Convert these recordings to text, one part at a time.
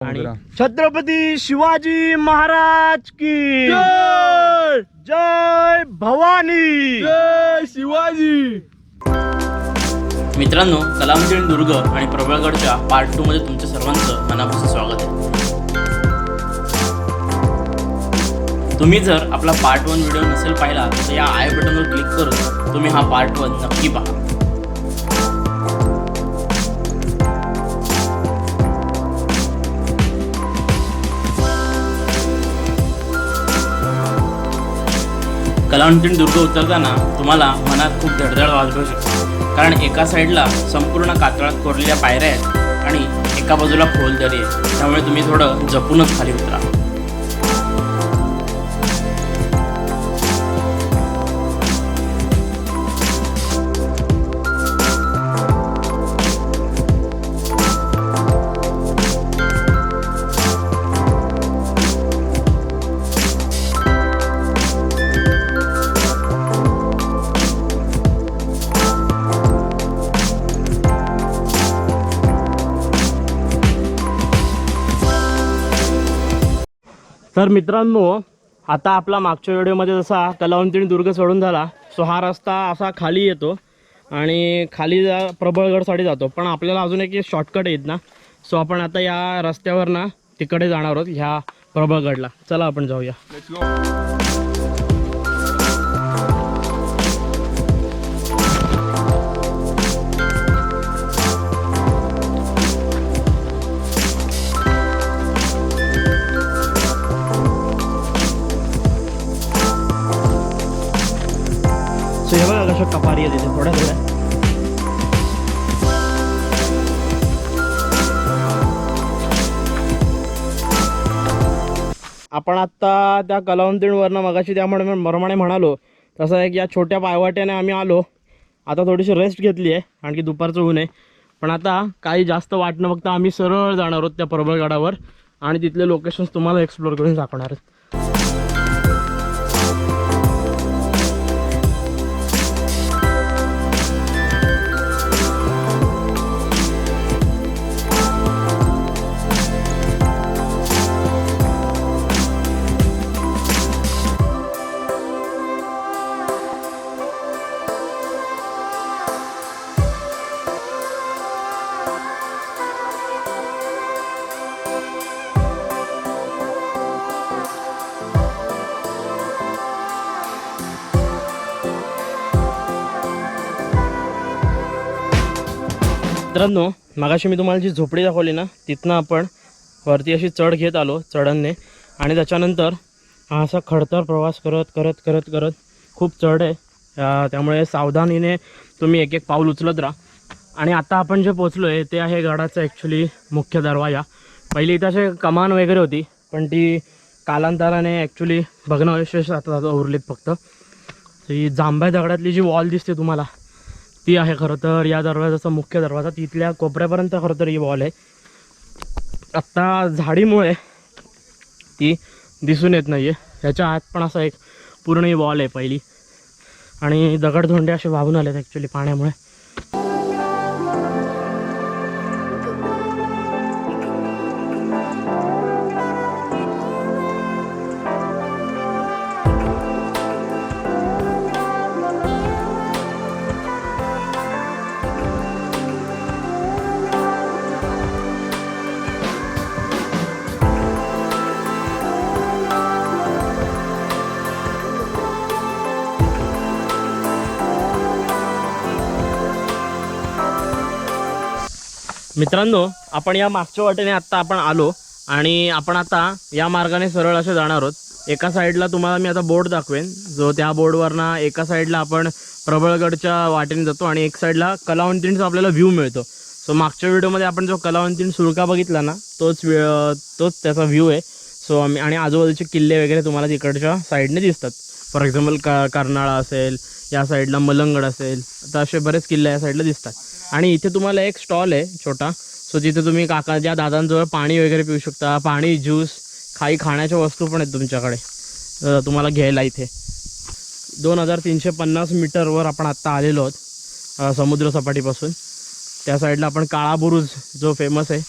आणि. छत्रपती शिवाजी महाराज की जय! जय भवानी! जय शिवाजी! मित्रांनो कलामंदिर दुर्ग आणि प्रबळगडच्या पार्ट टू मध्ये तुमच्या सर्वांचं मनापासून स्वागत आहे. तुम्ही जर आपला पार्ट वन व्हिडिओ नसेल पाहिला तर या आय बटनवर क्लिक करून तुम्ही हा पार्ट वन नक्की पहा. कलावंतीण दुर्ग उतरताना तुम्हाला मनात खूप धडधड वाजवू शकते. कारण एका साईडला संपूर्ण कातळात कोरलेल्या पायऱ्या आहेत आणि एका बाजूला खोल दरी आहे त्यामुळे तुम्ही थोडं जपूनच खाली उतरा. तर मित्रांनो आता आपला मागच्या व्हिडिओमध्ये जसा कलावंतीने दुर्ग सोडून झाला सो हा रस्ता असा खाली येतो आणि खाली जा प्रबळगडसाठी जातो. पण आपल्याला अजून एक शॉर्टकट येत ना सो आपण आता या रस्त्यावर ना तिकडे जाणार आहोत ह्या प्रबळगडला. चला आपण जाऊया. त्या कलावंतींवरनं मगाशी त्यामुळे प्रमाणे म्हणालो तसं एक या छोट्या पायवाट्याने आम्ही आलो. आता थोडीशी रेस्ट घेतली आहे आणखी दुपारचं ऊन आहे पण आता काही जास्त वाटणं फक्त आम्ही सरळ जाणार आहोत त्या प्रबळगडावर आणि तिथले लोकेशन्स तुम्हाला एक्सप्लोर करून दाखवणार आहेत. मित्रांनो मागाशी मी तुम्हाला जी झोपडी दाखवली ना तिथनं आपण वरती अशी चढ घेत आलो चढणने आणि त्याच्यानंतर असा खडतर प्रवास करत करत करत करत खूप चढ आहे. त्यामुळे सावधानीने तुम्ही एक एक पाऊल उचलत राहा. आणि आता आपण जे पोचलो आहे ते आहे गडाचं ॲक्च्युली मुख्य दरवाजा. पहिली इथं असे कमान वगैरे होती पण ती कालांतराने ॲक्च्युली बघणं अवशेष आता उरलीत फक्त. ही जांभ्या दगडातली जी वॉल दिसते तुम्हाला ती आहे खरं तर. या दरवाजाचा मुख्य दरवाजा तिथल्या कोपऱ्यापर्यंत खरं तर ही वॉल आहे. आत्ता झाडीमुळे ती दिसून येत नाही आहे ह्याच्या आत पण असा एक पूर्ण ही वॉल आहे पहिली. आणि दगडधोंडे असे वाहून आलेत ॲक्च्युली पाण्यामुळे. मित्रांनो आपण या मागच्या वाटेने आत्ता आपण आलो आणि आपण आता या मार्गाने सरळ असे जाणार आहोत. एका साईडला तुम्हाला मी आता बोर्ड दाखवेन. जो त्या बोर्डवरनं एका साईडला आपण प्रबळगडच्या वाटेने जातो आणि एक साईडला कलावंतींचा आपल्याला व्ह्यू मिळतो. सो मागच्या व्हिडिओमध्ये आपण जो कलावंतीन सुळका बघितला ना तोच तोच त्याचा व्ह्यू आहे. सो आम्ही आणि आजूबाजूचे किल्ले वगैरे तुम्हाला तिकडच्या साईडने दिसतात. फॉर एक्झाम्पल का कर्नाळा असेल या साईडला मलंगड असेल तर असे बरेच किल्ले या साईडला दिसतात. आणि इथे तुम्हाला एक स्टॉल आहे छोटा. सो जिथे तुम्ही काका ज्या दादांजवळ पाणी वगैरे पिऊ शकता पाणी ज्यूस काही खाण्याच्या वस्तू पण आहेत तुमच्याकडे. तुम्हाला घ्यायला इथे. दोन हजार तीनशे पन्नास मीटरवर आपण आत्ता आलेलो आहोत समुद्रसपाटीपासून समुद्र सपाटीपासून. त्या साईडला आपण काळा बुरुज जो फेमस आहे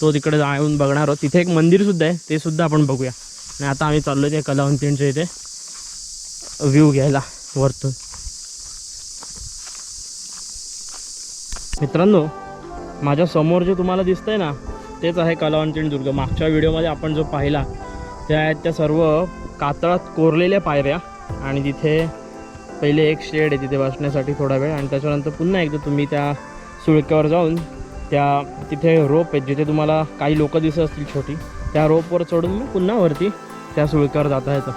तो तिकडे जाऊन बघणार आहोत. तिथे एक मंदिरसुद्धा आहे ते सुद्धा आपण बघूया. आणि आता आम्ही चाललो ते कलावंतींच्या इथे. व्ह्यू घ्यायला वरतून. मित्रांनो माझ्यासमोर जे तुम्हाला दिसतंय ना तेच आहे कलावंतीण दुर्ग. मागच्या व्हिडिओमध्ये आपण जो पाहिला त्या आहेत त्या सर्व कातळात कोरलेल्या पायऱ्या आणि तिथे पहिले एक शेड आहे तिथे बसण्यासाठी थोडा वेळ आणि त्याच्यानंतर पुन्हा एकदा तुम्ही त्या सुळक्यावर जाऊन त्या तिथे रोप आहेत जिथे तुम्हाला काही लोकं दिसत असतील छोटी त्या रोपवर चढून मग पुन्हा वरती त्या सुळक्यावर जाता येतं.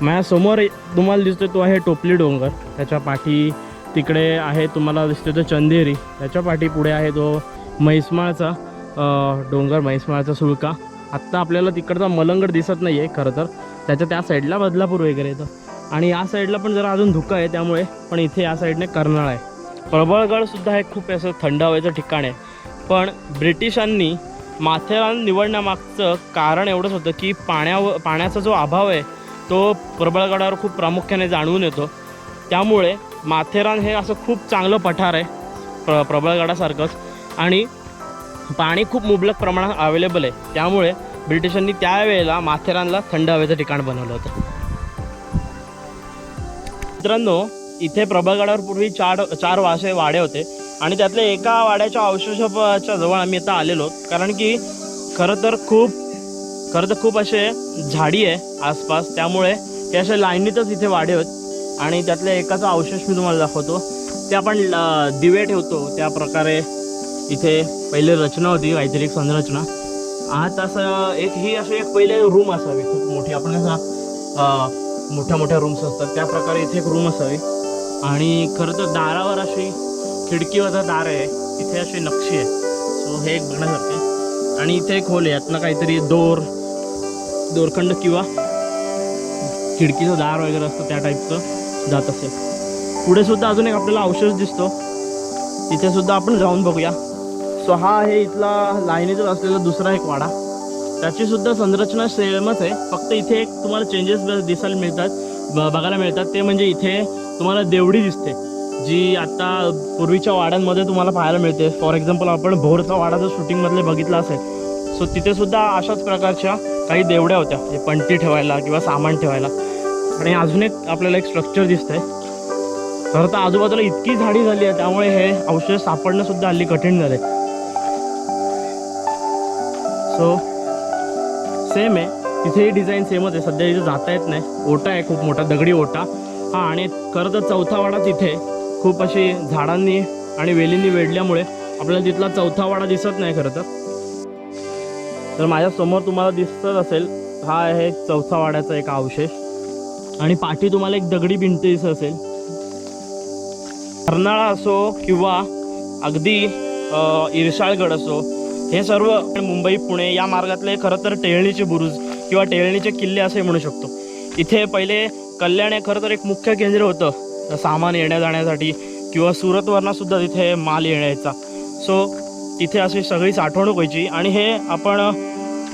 माझ्यासमोर तुम्हाला दिसतोय तो आहे टोपली डोंगर. त्याच्या पाठी तिकडे आहे तुम्हाला दिसतो तो चंदेरी. त्याच्या पाठी पुढे आहे तो म्हैसमाळचा डोंगर म्हैसमाळचा सुळका आत्ता आपल्याला तिकडचा मलंगड दिसत नाही आहे खरं तर. त्याच्या त्या साईडला बदलापूर वगैरे येतं. आणि या साईडला पण जरा अजून धुकं आहे त्यामुळे पण इथे या साईडने कर्नाळ आहे. प्रबळगडसुद्धा हे खूप असं थंड हवेचं ठिकाण आहे. पण ब्रिटिशांनी माथेरान निवडण्यामागचं कारण एवढंच होतं की पाण्यावर पाण्याचा जो अभाव आहे तो प्रबळगडावर खूप प्रामुख्याने जाणवून येतो. त्यामुळे माथेरान हे असं खूप चांगलं पठार आहे प्र प्रबळगडासारखंच. आणि पाणी खूप मुबलक प्रमाणात अवेलेबल आहे. त्यामुळे ब्रिटिशांनी त्यावेळेला माथेरानला थंड हवेचं ठिकाण बनवलं होतं. मित्रांनो इथे प्रबळगडावर पूर्वी चार चार वासे वाडे होते. आणि त्यातल्या एका वाड्याच्या अवशेषाच्या जवळ आम्ही आता आलेलो कारण की खरं तर खूप खरं तर खूप असे झाडी आहे आसपास. त्यामुळे ते असे लाईनीतच इथे वाडे होत. आणि त्यातल्या एकाचा अवशेष मी तुम्हाला दाखवतो. ते आपण दिवे ठेवतो. त्या प्रकारे इथे पहिले रचना होती काहीतरी एक संरचना. आज असं एक ही अशी एक पहिले रूम असावी खूप मोठी. आपण कसं मोठ्या मोठ्या रूम्स असतात त्या प्रकारे इथे एक रूम असावी. आणि खरं तर दारावर अशी खिडकीवरचा दार आहे. इथे अशी नक्षी आहे. सो हे एक बघण्यासारखे आणि इथे एक खोल आहे. यातनं काहीतरी दोर दोरखंड किंवा खिडकीचं दार वगैरे असतं त्या टाईपचं जात असेल. पुढे सुद्धा अजून एक आपल्याला अवशेष दिसतो. तिथे सुद्धा आपण जाऊन बघूया. सो हा आहे इथला लाईनीतच असलेला दुसरा एक वाडा. त्याची सुद्धा संरचना सेमच आहे. फक्त इथे एक तुम्हाला चेंजेस दिसायला मिळतात. ब- बघायला मिळतात. ते म्हणजे इथे तुम्हाला देवडी दिसते. जी आता पूर्वीच्या वाड्यांमध्ये तुम्हाला पाहायला मिळते. फॉर एक्झाम्पल आपण भोरचा वाडा जर शूटिंगमधले बघितला असेल सो तिथे सुद्धा अशाच प्रकारच्या काही देवड्या होत्या. जे पंटी ठेवायला किंवा सामान ठेवायला. आणि अजून एक आपल्याला एक स्ट्रक्चर दिसतंय. खरं तर आजूबाजूला इतकी झाडी झाली आहे त्यामुळे हे अवशेष सापडणं सुद्धा हल्ली कठीण झाले सो सेम आहे. तिथेही डिझाईन सेमच आहे. सध्या इथे जाता येत नाही. ओटा आहे खूप मोठा दगडी ओटा. हा आणि खरं तर चौथा वाडा तिथे. खूप अशी झाडांनी आणि वेलींनी वेढल्यामुळे आपल्याला तिथला चौथा वाडा दिसत नाही खरं तर. तर माझ्यासमोर तुम्हाला दिसत असेल हा आहे चौथा वाड्याचा एक अवशेष. आणि पाठी तुम्हाला एक दगडी भिंत दिसत असेल. कर्नाळा असो किंवा अगदी इरशाळगड असो हे सर्व मुंबई पुणे या मार्गातले खरं तर टेळणीचे बुरुज किंवा टेळणीचे किल्ले असे म्हणू शकतो. इथे पहिले कल्याण हे खरं तर एक मुख्य केंद्र होतं सामान येण्या जाण्यासाठी किंवा सुरतवरनं सुद्धा तिथे माल येण्याचा. सो तिथे अशी सगळी साठवणूक व्हायची आणि हे आपण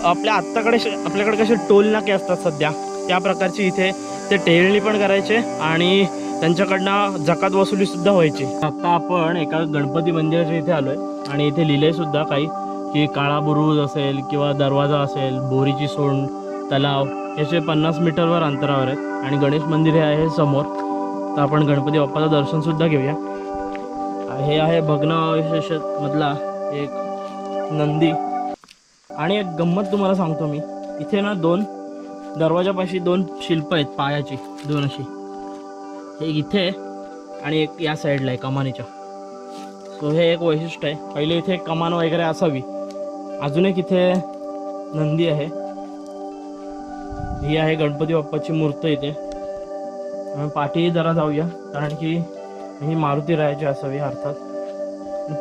आपल्या आत्ताकडे आपल्याकडे कसे टोल नाके असतात सध्या त्या प्रकारची इथे ते टेळणी पण करायचे आणि त्यांच्याकडनं जकात वसुली सुद्धा व्हायची. आता आपण एका गणपती मंदिराच्या इथे आलोय आणि इथे लिहिलंय सुद्धा काही की काळा बुरुज असेल किंवा दरवाजा असेल बोरीची सोंड तलाव याचे पन्नास मीटरवर अंतरावर आहेत आणि गणेश मंदिर हे आहे समोर. तर आपण गणपती बाप्पाचं दर्शन सुद्धा घेऊया. हे आहे भग्नावशेष मधला एक नंदी. आणि एक गंमत तुम्हाला सांगतो मी. इथे ना दोन दरवाजापाशी दोन शिल्प आहेत पायाची दोन अशी. एक इथे आणि एक या साईडला आहे कमानीच्या. सो हे एक वैशिष्ट्य आहे. पहिले इथे एक कमान वगैरे असावी. अजून एक इथे नंदी आहे. ही आहे गणपती बाप्पाची मूर्त इथे. आम्ही पाठी जरा जाऊया कारण की ही मारुती रायाची असावी अर्थात.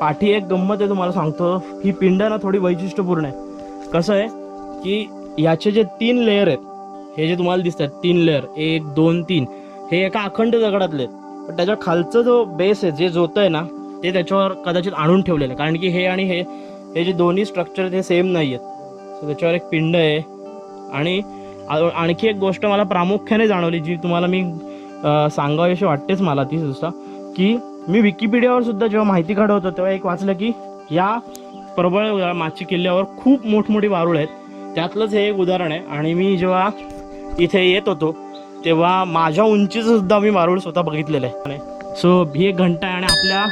पाठी एक गंमत आहे तुम्हाला सांगतो. ही पिंड ना थोडी वैशिष्ट्यपूर्ण आहे. कसं आहे की याचे जे तीन लेअर आहेत हे जे तुम्हाला दिसतात तीन लेअर एक दोन तीन हे एका अखंड दगडातले आहेत. पण त्याच्या खालचं जो बेस आहे जे जोतं आहे ना ते त्याच्यावर कदाचित आणून ठेवलेलं आहे. कारण की हे आणि हे हे जे दोन्ही स्ट्रक्चर आहेत हे सेम नाही आहेत सो त्याच्यावर एक पिंड आहे. आणि आणखी एक गोष्ट मला प्रामुख्याने जाणवली जी तुम्हाला मी सांगावी सांगावीशी वाटतेच मला ती सुद्धा की मी विकिपीडियावर सुद्धा जेव्हा माहिती काढत होतो तेव्हा एक वाचलं की या प्रबळ माची किल्ल्यावर खूप मोठमोठी वारुळ आहेत. त्यातलंच हे एक उदाहरण आहे. आणि मी जेव्हा इथे येत होतो तेव्हा माझ्या उंचीचं सुद्धा मी वारुळ स्वतः बघितलेलं आहे. सो ही एक घंटा आहे आणि आपल्या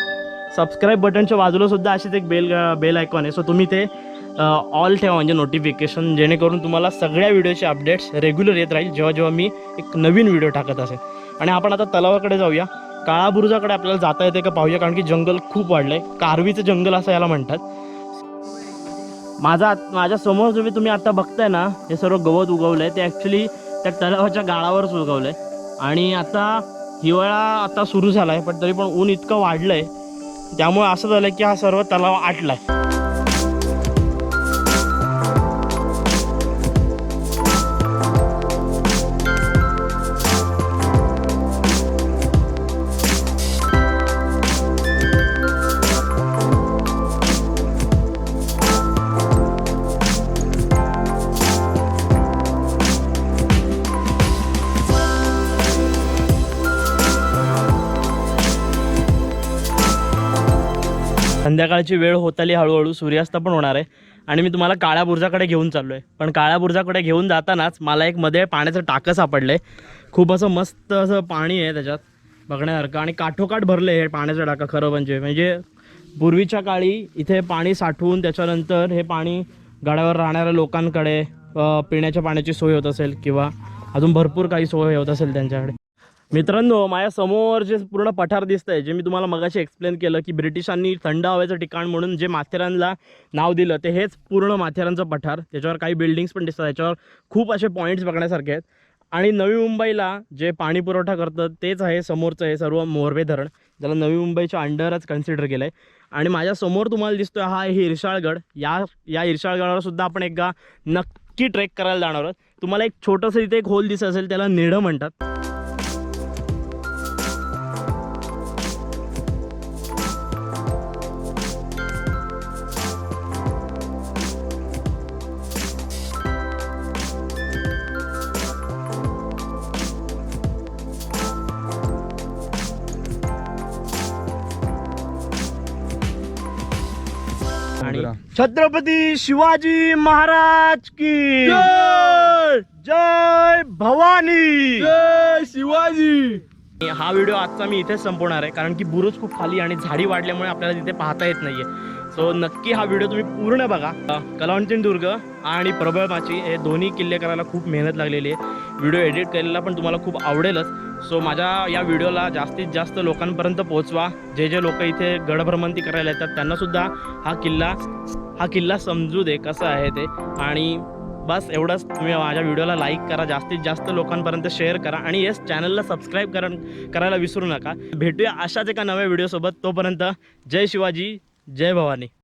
सबस्क्राईब बटनच्या बाजूला सुद्धा अशीच एक बेल बेल आयकॉन आहे. सो तुम्ही ते ऑल ठेवा म्हणजे नोटिफिकेशन जेणेकरून तुम्हाला सगळ्या व्हिडिओचे अपडेट्स रेग्युलर येत राहील जेव्हा जेव्हा मी एक नवीन व्हिडिओ टाकत असेल. आणि आपण आता तलावाकडे जाऊया. काळाबुरुजाकडे आपल्याला जाता येते का पाहूया कारण की जंगल खूप वाढलंय. कारवीचं जंगल असं याला म्हणतात. माझा माझ्यासमोर माझ्या तुम्ही आता बघताय ना हे सर्व गवत उगवलंय. ते ॲक्च्युली त्या तलावाच्या गाळावरच उगवलंय आणि आता हिवाळा आता सुरू झालाय पण तरी पण ऊन इतकं वाढलंय. त्यामुळे असं झालं की हा सर्व तलाव आटलाय. संध्याकाळची वेळ होत आली हळूहळू सूर्यास्त पण होणार आहे. आणि मी तुम्हाला काळ्या बुर्जाकडे घेऊन चाललो आहे पण काळ्या बुर्जाकडे घेऊन जातानाच मला एक मध्ये पाण्याचं टाकं सापडलं आहे खूप असं मस्त असं पाणी आहे त्याच्यात. बघण्यासारखं. आणि काठोकाठ भरलं आहे हे पाण्याचं टाकं खरं म्हणजे. म्हणजे पूर्वीच्या काळी इथे पाणी साठवून त्याच्यानंतर हे पाणी गडावर राहणाऱ्या लोकांकडे पिण्याच्या पाण्याची सोय होत असेल किंवा अजून भरपूर काही सोय होत असेल त्यांच्याकडे. मित्रांनो माझ्यासमोर जे पूर्ण पठार दिसतंय जे मी तुम्हाला मगाशी एक्सप्लेन केलं की ब्रिटिशांनी थंड हवेचं ठिकाण म्हणून जे माथेरानला नाव दिलं ते हेच पूर्ण माथेरानचं पठार. त्याच्यावर काही बिल्डिंग्स पण दिसतात. त्याच्यावर खूप असे पॉईंट्स बघण्यासारखे आहेत. आणि नवी मुंबईला जे पाणी पुरवठा करतं तेच आहे समोरचं हे सर्व मोरवे धरण. ज्याला नवी मुंबईच्या अंडरच कन्सिडर केलं आहे आणि माझ्यासमोर तुम्हाला दिसतो आहे हा हिरशाळगड या या इरशाळगडावर सुद्धा आपण एकदा नक्की ट्रेक करायला जाणार आहोत. तुम्हाला एक छोटंसं इथे एक होल दिसत असेल त्याला निढं म्हणतात. आणि छत्रपती शिवाजी महाराज की जय! जय भवानी! जय शिवाजी! हा व्हिडिओ आजचा मी इथेच संपवणार आहे कारण की बुरुज खूप खाली आणि झाडी वाढल्यामुळे आपल्याला तिथे पाहता येत नाहीये. सो नक्की हा व्हिडिओ तुम्ही पूर्ण बघा. कलावंतीन दुर्ग आणि प्रबळमाची हे दोन्ही किल्ले करायला खूप मेहनत लागलेली आहे. व्हिडिओ एडिट केलेला पण तुम्हाला खूप आवडेलच. सो माझ्या या व्हिडिओला जास्तीत जास्त लोकांपर्यंत पोहोचवा. जे जे लोक इथे गडभ्रमंती करायला येतात त्यांनासुद्धा हा किल्ला हा किल्ला समजू दे कसं आहे ते. आणि बस एवढंच. तुम्ही माझ्या व्हिडिओला लाईक करा जास्तीत जास्त लोकांपर्यंत शेअर करा. आणि येस चॅनलला सबस्क्राईब करा करायला विसरू नका. भेटूया अशाच एका नव्या व्हिडिओसोबत. तोपर्यंत जय शिवाजी जय भवानी.